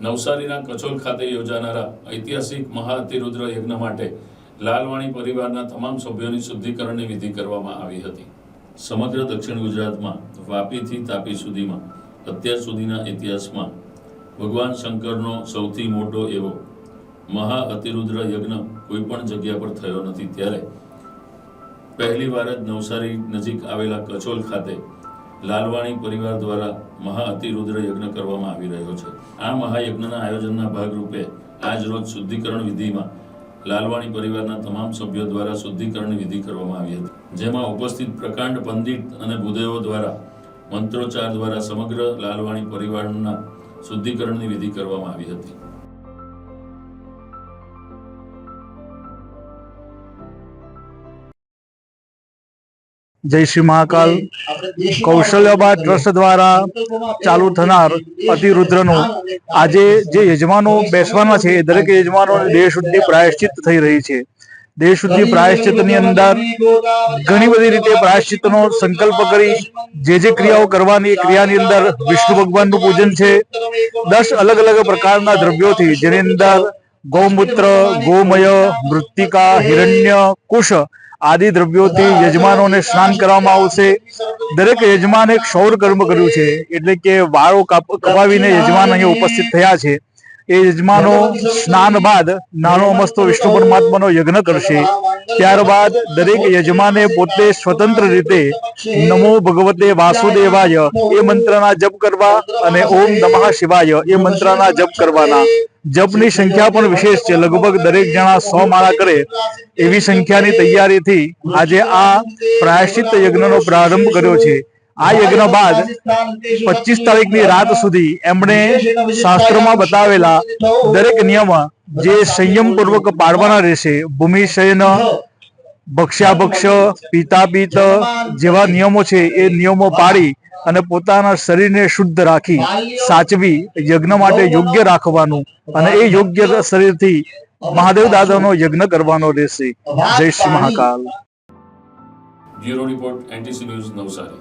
નવસારીના કચોલ ખાતે યોજાનારા ઐતિહાસિક મહાતિરુદ્ર યજ્ઞ માટે લાલવાણી પરિવારના તમામ સભ્યોની શુદ્ધિકરણની વિધિ કરવામાં આવી હતી. સમગ્ર દક્ષિણ ગુજરાતમાં વાપીથી તાપી સુધીમાં, અત્યાર સુધીના ઇતિહાસમાં ભગવાન શંકરનો સૌથી મોટો એવો મહાઅતિરુદ્ર યજ્ઞ કોઈ પણ જગ્યા પર થયો નથી. ત્યારે પહેલીવાર જ નવસારી નજીક આવેલા કચોલ ખાતે લાલવાણી પરિવાર દ્વારા મહાઅતિરુદ્ર યજ્ઞ કરવામાં આવી રહ્યો છે. આ મહાયજ્ઞના આયોજનના ભાગરૂપે આજ રોજ શુદ્ધિકરણ વિધિમાં લાલવાણી પરિવારના તમામ સભ્યો દ્વારા શુદ્ધિકરણ વિધિ કરવામાં આવી હતી. જેમાં ઉપસ્થિત પ્રકાંડ પંડિત અને ભૂદેવો દ્વારા, મંત્રોચ્ચાર દ્વારા સમગ્ર લાલવાણી પરિવારના શુદ્ધિકરણની વિધિ કરવામાં આવી હતી. જય શ્રી મહાકાલ. કૌશલ્યબા ટ્રસ્ટ દ્વારા ચાલુ થનાર અતિરુદ્રનું આજે જે યજમાનો બેસવાના છે, એ દરેક યજમાનો દેહશુદ્ધિ પ્રાયશ્ચિત થઈ રહી છે. દેહશુદ્ધિ પ્રાયશ્ચિતની અંદર ઘણી બધી રીતે પ્રાયશ્ચિતનો સંકલ્પ કરી, જે જે ક્રિયાઓ કરવાની ક્રિયાની અંદર વિષ્ણુ ભગવાનનું પૂજન છે. દસ અલગ અલગ પ્રકારના દ્રવ્યોથી, જેની અંદર ગૌમૂત્ર, ગોમય, મૃત્તિકા, હિરણ્ય, કુશ આદિ દ્રવ્યોથી યજમાનોને સ્નાન કરવામાં આવશે. દરેક યજમાન એક શૌર કર્મ કર્યું છે. એટલે કે વાળો કાપ- કપાવીને યજમાન અહીંયા ઉપસ્થિત થયા છે. એ યજમાનો સ્નાન બાદ નાનો અમસ્તો વિષ્ણુ પરમાત્માનો યજ્ઞ કરશે. ત્યારબાદ દરેક યજમાને પોતે સ્વતંત્ર રીતે નમો ભગવતે વાસુદેવાય એ મંત્રના જપ કરવા અને ઓમ નમઃ શિવાય એ મંત્રના જપ કરવાના. જપની સંખ્યા પણ વિશેષ છે. લગભગ દરેક જણા સો માળા કરે એવી સંખ્યાની તૈયારીથી આજે આ પ્રાયશ્ચિત યજ્ઞનો પ્રારંભ કર્યો છે. આ યજ્ઞ બાદ પચીસ તારીખની રાત સુધી એમણે શાસ્ત્રોમાં બતાવેલા દરેક નિયમ જે સંયમ પૂર્વક પાડવાના રહેશે. ભૂમિ શયન ભક્ષ્યાભક્ષ પિતાપિત જેવા નિયમો છે એ નિયમો પાડી અને પોતાના શરીરને શુદ્ધ રાખી સાચવી યજ્ઞ માટે યોગ્ય રાખવાનું અને એ યોગ્ય શરીરથી મહાદેવ દાદાનો યજ્ઞ કરવાનો રહેશે. જય Shri Mahakal. Bureau report NTC news Navsari.